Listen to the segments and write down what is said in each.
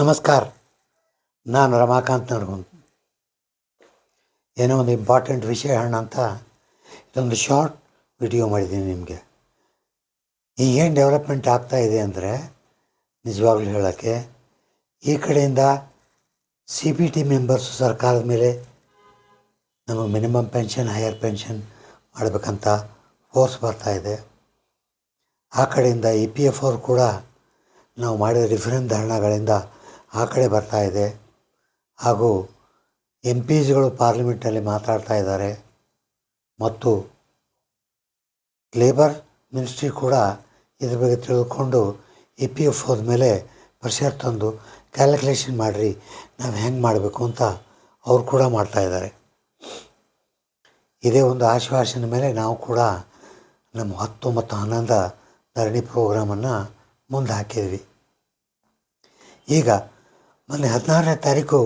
ನಮಸ್ಕಾರ. ನಾನು ರಮಾಕಾಂತ್ ನರ್ಗುಂದ್. ಏನೋ ಒಂದು ಇಂಪಾರ್ಟೆಂಟ್ ವಿಷಯ ಹಣ ಅಂತ ಇದೊಂದು ಶಾರ್ಟ್ ವಿಡಿಯೋ ಮಾಡಿದ್ದೀನಿ ನಿಮಗೆ. ಈಗೇನು ಡೆವಲಪ್ಮೆಂಟ್ ಆಗ್ತಾ ಇದೆ ಅಂದರೆ ನಿಜವಾಗ್ಲೂ ಹೇಳೋಕ್ಕೆ ಈ ಕಡೆಯಿಂದ ಸಿ ಪಿ ಟಿ ಮೆಂಬರ್ಸು ಸರ್ಕಾರದ ಮೇಲೆ ನಮಗೆ ಮಿನಿಮಮ್ ಪೆನ್ಷನ್, ಹೈಯರ್ ಪೆನ್ಷನ್ ಮಾಡಬೇಕಂತ ಫೋರ್ಸ್ ಬರ್ತಾ ಇದೆ. ಆ ಕಡೆಯಿಂದ ಇ ಪಿ ಎಫ್ ಅವ್ರು ಕೂಡ ನಾವು ಮಾಡಿದ ಡಿಫರೆಂಟ್ ಧರಣಗಳಿಂದ ಆ ಕಡೆ ಬರ್ತಾ ಇದೆ. ಹಾಗೂ ಎಂ ಜಿಗಳು ಪಾರ್ಲಿಮೆಂಟಲ್ಲಿ ಮಾತಾಡ್ತಾ ಇದ್ದಾರೆ. ಮತ್ತು ಲೇಬರ್ ಮಿನಿಸ್ಟ್ರಿ ಕೂಡ ಇದ್ರ ಬಗ್ಗೆ ತಿಳ್ಕೊಂಡು ಇ ಪಿ ಎಫ್ ಹೋದ್ಮೇಲೆ ಪ್ರೆಷರ್ ತಂದು ಕ್ಯಾಲ್ಕುಲೇಷನ್ ಮಾಡಿರಿ, ನಾವು ಹೆಂಗೆ ಮಾಡಬೇಕು ಅಂತ ಅವ್ರು ಕೂಡ ಮಾಡ್ತಾಯಿದ್ದಾರೆ ಇದೇ ಒಂದು ಆಶ್ವಾಸನೆ ಮೇಲೆ ನಾವು ಕೂಡ ನಮ್ಮ ಹತ್ತು ಮತ್ತು ಹನ್ನೊಂದು ಧರಣಿ ಪ್ರೋಗ್ರಾಮನ್ನು ಮುಂದೆ ಹಾಕಿದ್ವಿ. ಈಗ ಮೊನ್ನೆ ಹದಿನಾರನೇ ತಾರೀಕು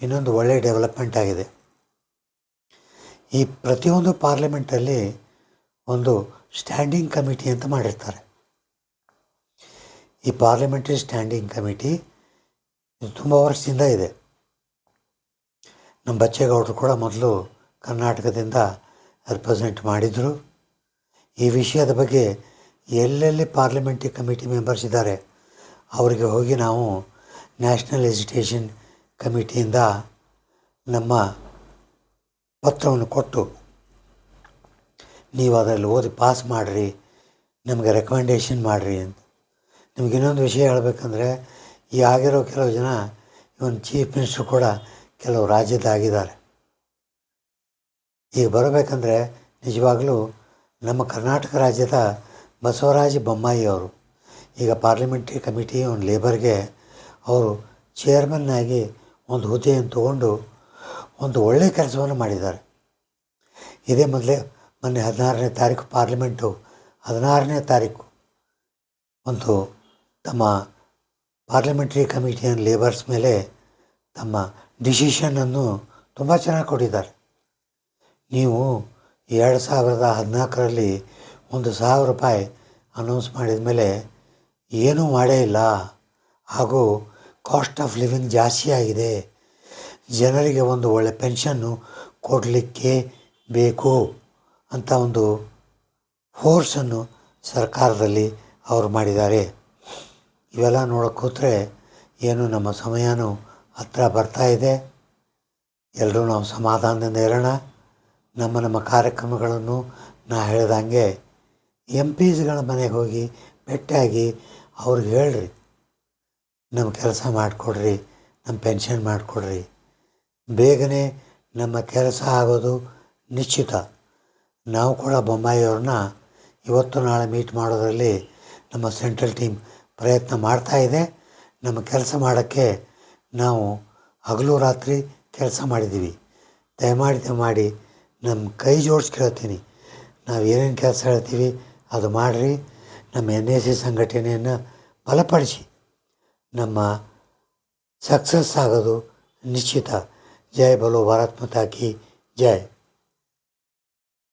ಇನ್ನೊಂದು ಒಳ್ಳೆಯ ಡೆವಲಪ್ಮೆಂಟ್ ಆಗಿದೆ. ಈ ಪ್ರತಿಯೊಂದು ಪಾರ್ಲಿಮೆಂಟಲ್ಲಿ ಒಂದು ಸ್ಟ್ಯಾಂಡಿಂಗ್ ಕಮಿಟಿ ಅಂತ ಮಾಡಿರ್ತಾರೆ. ಈ ಪಾರ್ಲಿಮೆಂಟ್ರಿ ಸ್ಟ್ಯಾಂಡಿಂಗ್ ಕಮಿಟಿ ಇದು ತುಂಬ ವರ್ಷದಿಂದ ಇದೆ. ನಮ್ಮ ಬಚ್ಚೇಗೌಡರು ಕೂಡ ಮೊದಲು ಕರ್ನಾಟಕದಿಂದ ರೆಪ್ರೆಸೆಂಟ್ ಮಾಡಿದರು. ಈ ವಿಷಯದ ಬಗ್ಗೆ ಎಲ್ಲೆಲ್ಲಿ ಪಾರ್ಲಿಮೆಂಟ್ರಿ ಕಮಿಟಿ ಮೆಂಬರ್ಸ್ ಇದ್ದಾರೆ, ಅವರಿಗೆ ಹೋಗಿ ನಾವು ನ್ಯಾಷನಲ್ ಎಜುಕೇಷನ್ ಕಮಿಟಿಯಿಂದ ನಮ್ಮ ಪತ್ರವನ್ನು ಕೊಟ್ಟು ನೀವು ಅದರಲ್ಲಿ ಓದಿ ಪಾಸ್ ಮಾಡಿರಿ, ನಮಗೆ ರೆಕಮೆಂಡೇಷನ್ ಮಾಡಿರಿ ಅಂತ. ನಿಮ್ಗೆ ಇನ್ನೊಂದು ವಿಷಯ ಹೇಳಬೇಕಂದ್ರೆ, ಈ ಆಗಿರೋ ಕೆಲವು ಜನ, ಇವನ್ ಚೀಫ್ ಮಿನಿಸ್ಟ್ರು ಕೂಡ ಕೆಲವು ರಾಜ್ಯದಾಗಿದ್ದಾರೆ ಈಗ ಬರಬೇಕಂದ್ರೆ ನಿಜವಾಗಲೂ ನಮ್ಮ ಕರ್ನಾಟಕ ರಾಜ್ಯದ ಬಸವರಾಜ ಬೊಮ್ಮಾಯಿ ಅವರು, ಈಗ ಪಾರ್ಲಿಮೆಂಟ್ರಿ ಕಮಿಟಿ ಒಂದು ಲೇಬರ್ಗೆ ಅವರು ಚೇರ್ಮನ್ನಾಗಿ ಒಂದು ಹುದ್ದೆಯನ್ನು ತಗೊಂಡು ಒಂದು ಒಳ್ಳೆಯ ಕೆಲಸವನ್ನು ಮಾಡಿದ್ದಾರೆ. ಇದೇ ಮೊದಲೇ ಮೊನ್ನೆ ಹದಿನಾರನೇ ತಾರೀಕು ಪಾರ್ಲಿಮೆಂಟು ಹದಿನಾರನೇ ತಾರೀಕು ಒಂದು ತಮ್ಮ ಪಾರ್ಲಿಮೆಂಟ್ರಿ ಕಮಿಟಿಯನ್ ಲೇಬರ್ಸ್ ಮೇಲೆ ತಮ್ಮ ಡಿಸಿಷನನ್ನು ತುಂಬ ಚೆನ್ನಾಗಿ ಕೊಟ್ಟಿದ್ದಾರೆ. ನೀವು ಎರಡು ಸಾವಿರದ ಹದಿನಾಲ್ಕರಲ್ಲಿ ಒಂದು ಸಾವಿರ ರೂಪಾಯಿ ಅನೌನ್ಸ್ ಮಾಡಿದ ಮೇಲೆ ಏನೂ ಮಾಡೇ ಇಲ್ಲ. ಹಾಗೂ ಕಾಸ್ಟ್ ಆಫ್ ಲಿವಿಂಗ್ ಜಾಸ್ತಿ ಆಗಿದೆ. ಜನರಿಗೆ ಒಂದು ಒಳ್ಳೆ ಪೆನ್ಷನ್ನು ಕೊಡಲಿಕ್ಕೆ ಬೇಕು ಅಂತ ಒಂದು ಫೋರ್ಸನ್ನು ಸರ್ಕಾರದಲ್ಲಿ ಅವರು ಮಾಡಿದ್ದಾರೆ. ಇವೆಲ್ಲ ನೋಡೋಕೆ ಕೂತ್ರೆ ಏನು ನಮ್ಮ ಸಮಯನೂ ಬರ್ತಾ ಇದೆ. ಎಲ್ಲರೂ ನಾವು ಸಮಾಧಾನದಿಂದ ಇರೋಣ. ನಮ್ಮ ನಮ್ಮ ಕಾರ್ಯಕ್ರಮಗಳನ್ನು ನಾ ಹೇಳ್ದಂಗೆ ಎಂ ಪಿಸ್ಗಳ ಮನೆಗೆ ಹೋಗಿ ಭೇಟಿಯಾಗಿ ಅವ್ರಿಗೆ ಹೇಳ್ರಿ. ನಮ್ಮ ಕೆಲಸ ಮಾಡಿಕೊಡ್ರಿ, ನಮ್ಮ ಪೆನ್ಷನ್ ಮಾಡಿಕೊಡ್ರಿ. ಬೇಗನೆ ನಮ್ಮ ಕೆಲಸ ಆಗೋದು ನಿಶ್ಚಿತ. ನಾವು ಕೂಡ ಬೊಮ್ಮಾಯಿಯವ್ರನ್ನ ಇವತ್ತು ನಾಳೆ ಮೀಟ್ ಮಾಡೋದರಲ್ಲಿ ನಮ್ಮ ಸೆಂಟ್ರಲ್ ಟೀಮ್ ಪ್ರಯತ್ನ ಮಾಡ್ತಾ ಇದೆ. ನಮ್ಮ ಕೆಲಸ ಮಾಡೋಕ್ಕೆ ನಾವು ಹಗಲು ರಾತ್ರಿ ಕೆಲಸ ಮಾಡಿದ್ದೀವಿ. ದಯಮಾಡಿ ದಯಮಾಡಿ ನಮ್ಮ ಕೈ ಜೋಡಿಸಿ ಕೇಳ್ತೀನಿ. ನಾವು ಏನೇನು ಕೆಲಸ ಹೇಳ್ತೀವಿ ಅದು ಮಾಡಿರಿ. ನಮ್ಮ ಎನ್ ಎ ಸಿ ಸಂಘಟನೆಯನ್ನು ಬಲಪಡಿಸಿ. ನಮ್ಮ ಸಕ್ಸಸ್ ಆಗೋದು ನಿಶ್ಚಿತ. ಜೈ ಬಲೋ ಭಾರತ್ ಮಾತಾ ಕಿ ಜೈ.